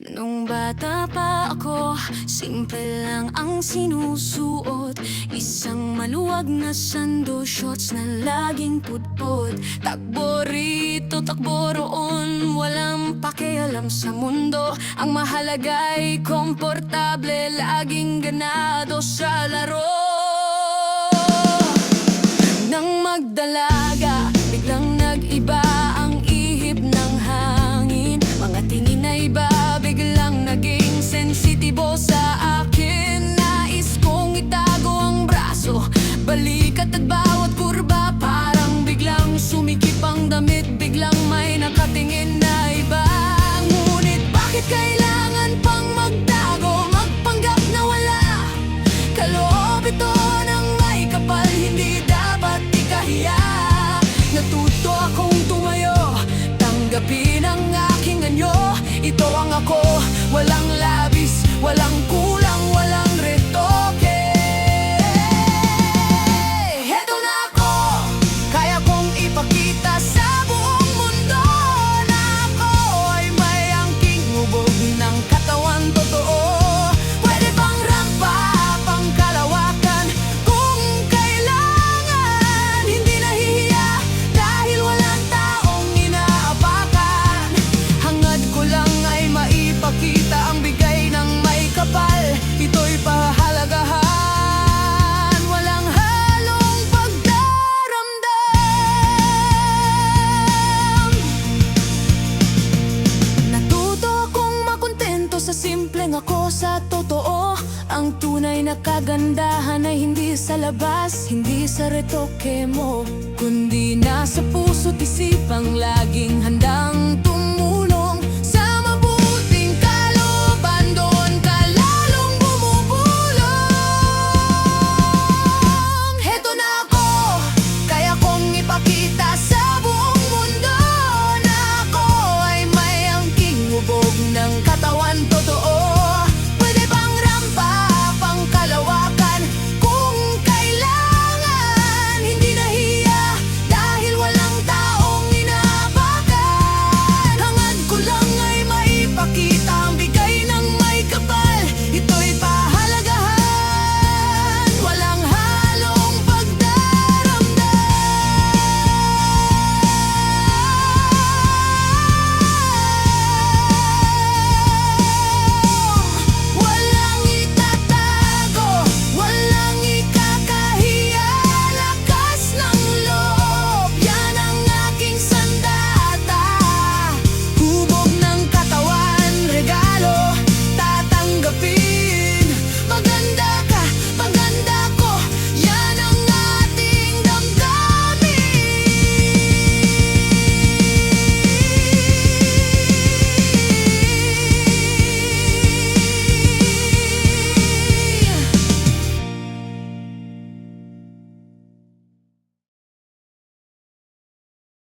Nung bata pa ako, simple lang ang sinusuot. Isang maluwag na sando shorts na laging putpot Takbo rito, takbo roon, walang pakialam sa mundo. Ang mahalaga'y komportable, laging ganado sa laro sensitibo sa akin Nais kong itago ang braso, balikat at bawat kurba Parang biglang sumikip ang damit, biglang may nakatingin na iba. Bakit kailangan pang magtago, magpanggap na wala? Kaloob ito ng may kapal, hindi dapat ikahiya. Natuto akong tumayo, tanggapin ang aking anyo. Ito ang ako, walang labis, walang kulang, simpleng ako sa totoo. Ang tunay na kagandahan ay hindi sa labas, hindi sa retoke mo Kundi nasa puso't isipang laging